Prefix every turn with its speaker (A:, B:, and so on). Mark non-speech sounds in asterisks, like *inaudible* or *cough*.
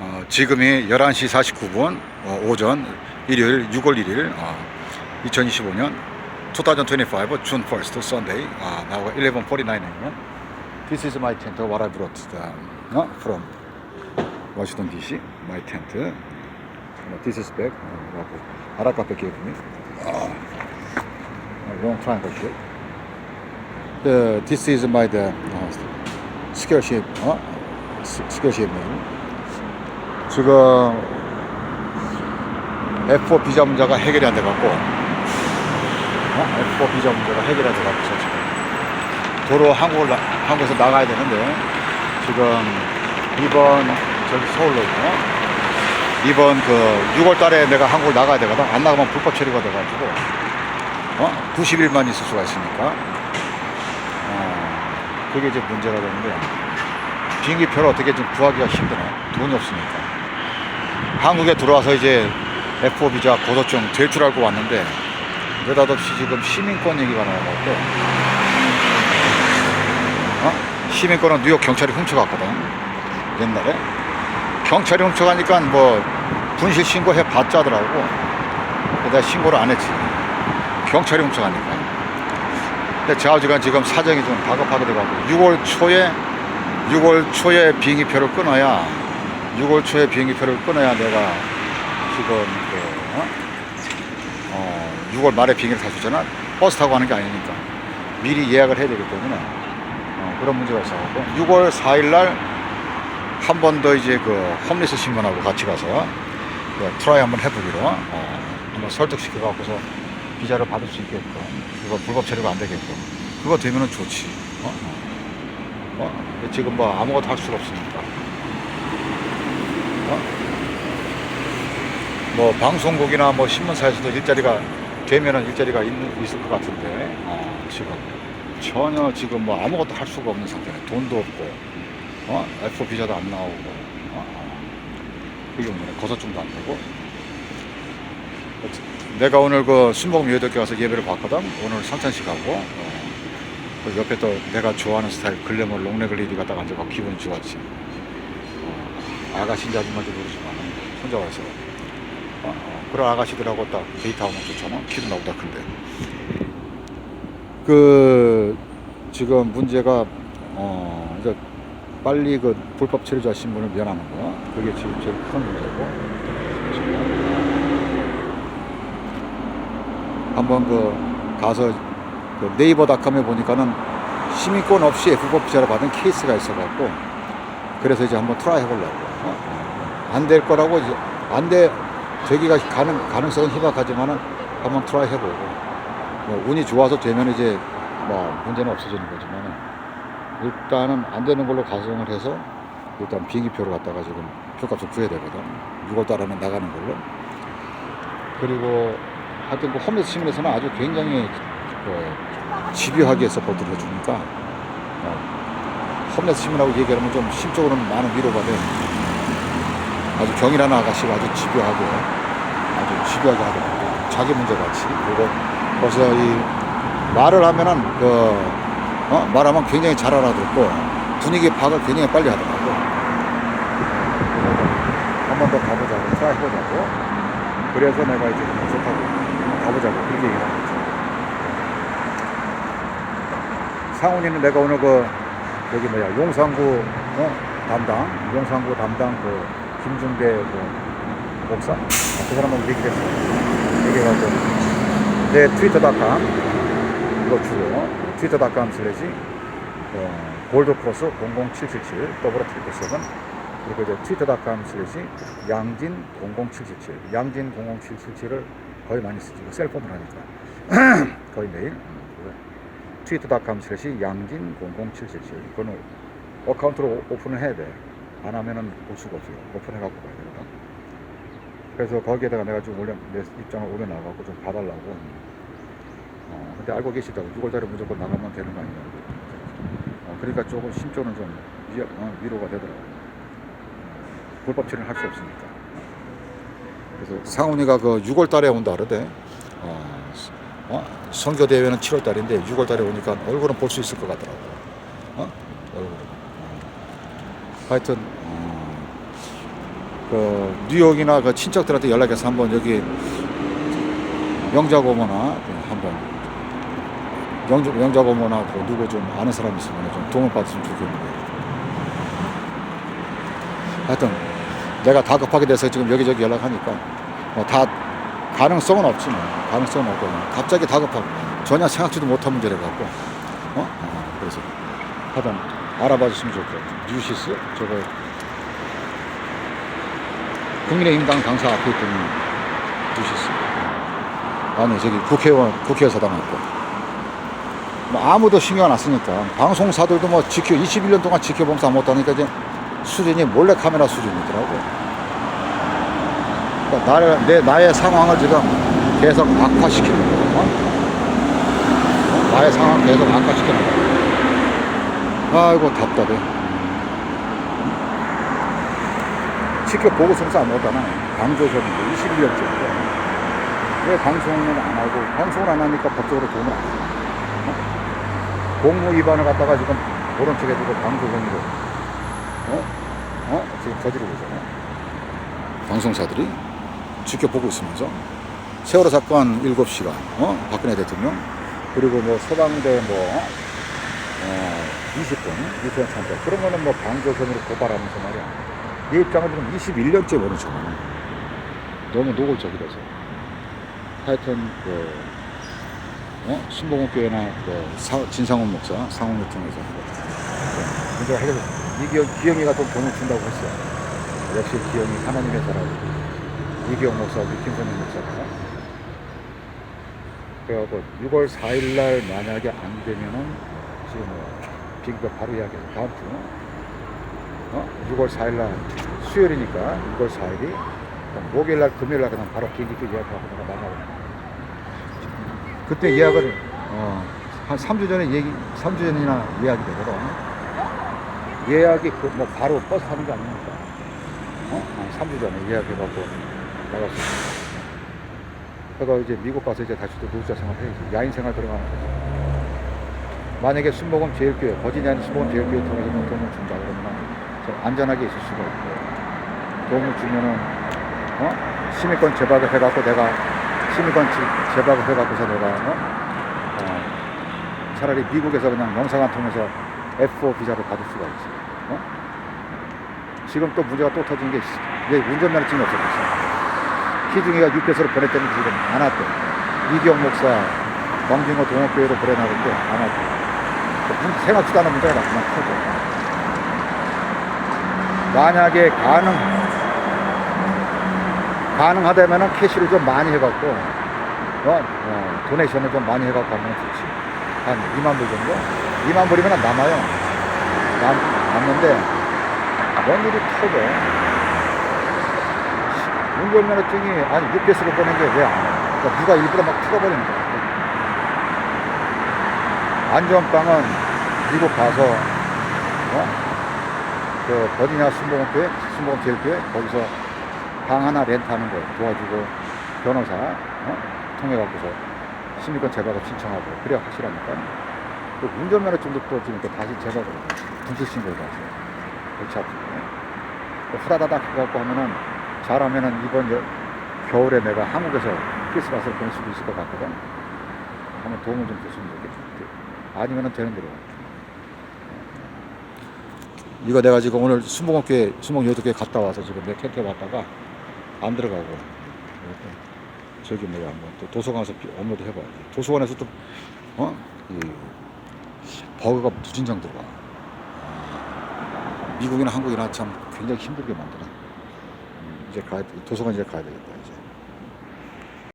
A: 어, 지금이 11시 49분 어, 오전 일요일 6월 1일 어, 2025년 2025 June 1st Sunday uh, now 11:49 a.m. This is my tent what I brought uh, uh, from Washington DC my tent uh, this is bag uh, 아라카페 gave me uh, long triangle shape the, this is my the, uh, shape uh, shape name 지금 F4 비자 문제가 해결이 안 돼갖고 어? F4 비자 문제가 해결이 안 돼갖고 지금 도로 한국을 나, 한국에서 나가야 되는데 지금 이번 저기 서울로 있고 이번 그 6월 달에 내가 한국을 나가야 되거든. 안 나가면 불법 체류가 돼가지고 어? 90일만 있을 수가 있으니까. 어, 그게 이제 문제가 되는데 비행기표를 어떻게 좀 구하기가 힘드네. 돈이 없으니까 한국에 들어와서 이제 F4 비자 고소증 알고 왔는데 느닷없이 지금 시민권 얘기가 나와갖고 어? 시민권은 뉴욕 경찰이 훔쳐갔거든. 옛날에. 경찰이 훔쳐가니까 뭐 분실 신고해 봤자 하더라고. 내가 신고를 안 했지. 경찰이 훔쳐가니까. 근데 좌우지간 지금 사정이 좀 다급하게 돼가지고 6월 초에 6월 초에 비행기표를 끊어야 6월 초에 비행기표를 끊어야 내가 지금 그, 어? 어, 6월 말에 비행기를 탈 수 있잖아. 버스 타고 가는 게 아니니까. 미리 예약을 해야 되기 때문에. 어, 그런 문제가 있어갖고. 6월 4일 날 한 번 더 이제 그 홈리스 신문하고 같이 가서 그 트라이 한번 해보기로. 어, 한번 설득시켜 갖고서 비자를 받을 수 있게끔. 그거 불법 체류가 안 되게끔. 그거 되면은 좋지. 어? 어? 지금 뭐 아무것도 할 수가 없으니까 어? 뭐 방송국이나 뭐 신문사에서도 일자리가 되면은 일자리가 있, 있을 것 같은데. 어, 지금 전혀 지금 뭐 아무것도 할 수가 없는 상태네. 돈도 없고 어? F 비자도 안 나오고 어? 그게 문제네. 거소증도 안 되고. 내가 오늘 그 순복음 여덟개 가서 예배를 봤거든? 오늘 상찬씨 가고 어, 그 옆에 또 내가 좋아하는 스타일 글래머 롱레글 리디 갔다가 앉아가 기분이 좋았지. 어, 아가씨인지 아줌마인지 모르지만 혼자 와서 어, 어, 그런 아가씨들하고 딱 데이트하면 좋잖아. 키도 나보다 큰데. 그 지금 문제가 어 이제 빨리 그 불법 체류자 신분을 면하는 거 그게 지금 제일 큰 문제고. 한번 그 가서 그 네이버닷컴에 보니까는 시민권 없이 F4 비자를 받은 케이스가 있어갖고 그래서 이제 한번 트라이 해보려고. 어? 안 될 거라고 안돼 되기가 가능 가능성은 희박하지만은 한번 트라이 해보고. 뭐 운이 좋아서 되면 이제 뭐 문제는 없어지는 거지만은 일단은 안 되는 걸로 가정을 해서 일단 비행기표를 갖다가 지금 표값을 구해야 되거든. 6월 달에는 나가는 걸로. 그리고 하여튼 그 홈리스 시민에서는 아주 굉장히 그 집요하게 서포트를 해주니까 어, 홈리스 시민하고 얘기하면 좀 심적으로는 많은 위로가 돼 아주 경이라는 아가씨가 아주 집요하게 아주 집요하게 하더라고 자기 문제 같이 그리고 벌써 이 말을 하면은 그 어? 말하면 굉장히 잘 알아듣고 분위기 파악을 굉장히 빨리 하더라고 한 번 더 가보자고 트라이 해보자고 그래서 내가 이제 좋다고 가보자고 그렇게 얘기를 한 거지 상훈이는 내가 오늘 그 여기 뭐야 용산구 어? 담당 용산구 담당 그 김중배 그 목사? 아, 그 사람하고 얘기를 했어 얘기해가지고 내 트위터닷컴 이거 주로 트위터닷컴 슬래시 어, 골드코스 00777 더블 트리플 세븐 그리고 이제 트위터닷컴 슬래시 양진 00777 양진 00777을 거의 많이 쓰지. 이거 셀폰으로 하니까. *clears throat* 거의 매일. 음, 트위터닷컴 슬래시 양진 00777 이거는 어카운트로 오픈을 해야 돼 안 하면은 볼 수가 없어요 오픈해갖고 가야 되거든 그래서 거기에다가 내가 좀 올려 내 입장을 올려놔갖고 좀 봐달라고 어, 근데 알고 계시다고 6월달에 무조건 나가면 되는 거 아니냐고 어, 그러니까 조금 심적으로는 좀 위, 어, 위로가 되더라고요 불법 체류를 할수 없으니까 그래서 상훈이가 그 6월 달에 온다 그러대. 어, 어? 선교 대회는 7월 달인데 6월 달에 오니까 얼굴은 볼 수 있을 것 같더라고. 어? 얼굴은. 어. 하여튼 음, 그 뉴욕이나 그 친척들한테 연락해서 한번 여기 영작 오거나 한번 영작 오거나 그 누구 좀 아는 사람 있으면 좀 도움을 받으면 좋겠는데. 하여튼 내가 다 급하게 돼서 지금 여기저기 연락하니까 뭐 다 가능성은 없지 뭐 가능성은 없고 갑자기 다급하고 전혀 생각지도 못한 문제래 갖고 어? 아, 그래서 하여튼 알아봐 주시면 좋을 것 같아요 뉴시스 저거 국민의힘당 당사 앞에 있던 뉴시스 아니 저기 국회의원 국회의사당 있고 뭐 아무도 신경 안 쓰니까 방송사들도 뭐 지켜 21년 동안 지켜보면서 못하니까 이제 수준이 몰래 카메라 수준이더라고. 그러니까 나를 내 나의 상황을 지금 계속 악화시키는 거야. 어? 나의 상황 계속 악화시키는 거야. 아이고 답답해. 지켜보고 서면서 아무것도 안 해. 강조셨는데 21년째. 왜 방송을 안 하고 방송을 안 하니까 법적으로 돈을 안 줘. 어? 공무 위반을 갖다가 지금 척 해주고 방송으로 어? 어? 지금 저지르고 있잖아. 방송사들이 지켜보고 있으면서 세월호 사건 7시간, 어? 박근혜 대통령, 그리고 뭐 소방대 뭐, 어, 20분, 유태현 참사. 그런 거는 뭐 방조선으로 고발하면서 말이야. 내 입장을 지금 21년째 보는 척 하네. 너무 노골적이라서. 하여튼, 그, 어? 신봉호 교회나 그 사- 진상훈 목사, 상훈을 통해서 문제가 해결됐습니다. 이기영, 기영이가 좀 돈을 준다고 했어. 역시 기영이 하나님의 사람. 이기영 목사하고 김선영 목사가. 그래갖고 6월 4일날 만약에 안 되면은 지금 뭐 비기가 바로 이야기해. 다음 주. 어? 6월 4일날 수요일이니까 6월 4일이 목요일날 금요일날 그냥 바로 비기그 이야기하고 내가 만나고. 그때 예약을 어, 한 3주 전에 얘기 3주 전이나 예약이 되거든. 예약이 그 뭐 바로 버스 타는 게 아니니까. 어? 한 3주 전에 예약해갖고 나갔어. 그래가 이제 미국 가서 이제 다시 또 노숙자 생활 해야지. 야인 생활 들어가는 거지. 만약에 순복음 제일교회, 버지니아는 순복음 제일교회 통해서 뭐 돈을 준다 그러면 좀 안전하게 있을 수가 있고 돈을 주면은 어? 시민권 재박을 해갖고 내가 시민권 지- 재박을 해갖고서 내가 어? 어, 차라리 미국에서 그냥 영상을 통해서 F4 비자를 받을 수가 있어. 어? 지금 또 문제가 또 터진 게. 왜 운전면허증이 없어졌어. 키중이가 UPS로 보냈더니 지금 안 왔대. 이기영 목사 광진호 동업교회로 보내나는데 안 왔대. 문- 생각지도 않은 문제가 나타나 터져. 만약에 가능, 가능하다면은 캐시를 좀 많이 해갖고, 어, 어, 도네이션을 좀 많이 해갖고 하면 좋지. 한 2만 불 정도? 2만 불이면 남아요. 남, 남는데, 뭔 일이 터져. 운전면허증이, 아니, UPS로 보낸 게 왜 안 와? 그러니까 누가 일부러 막 틀어버리는 거야. 안전빵은 미국 가서, 어? 그, 버지니아 순복음교회, 순복음 제일교회, 거기서 방 하나 렌트하는 거 도와주고, 변호사, 어? 통해 갖고서 시민권 재박을 신청하고, 그래야 확실하니까. 그 운전면허증도 또 지금 또 다시 재박을 분실신고를 하죠. 골치 아프고. 또 후다다닥 해갖고 하면은, 잘하면은 이번 여, 겨울에 내가 한국에서 크리스마스를 보낼 수도 있을 것 같거든. 한번 도움을 좀 줬으면 좋겠다. 아니면은 되는 대로. 이거 내가 지금 오늘 순복음교회, 순복여도교회 갔다 와서 지금 내 텐트에 왔다가 안 들어가고. 저기 뭐야, 한번 또 도서관 가서 비- 업로드 해봐야지. 도서관에서 또, 어? 이 버그가 무진장 들어와. 미국이나 한국이나 참 굉장히 힘들게 만드네. 음, 이제 가야, 돼. 도서관 이제 가야 되겠다, 이제.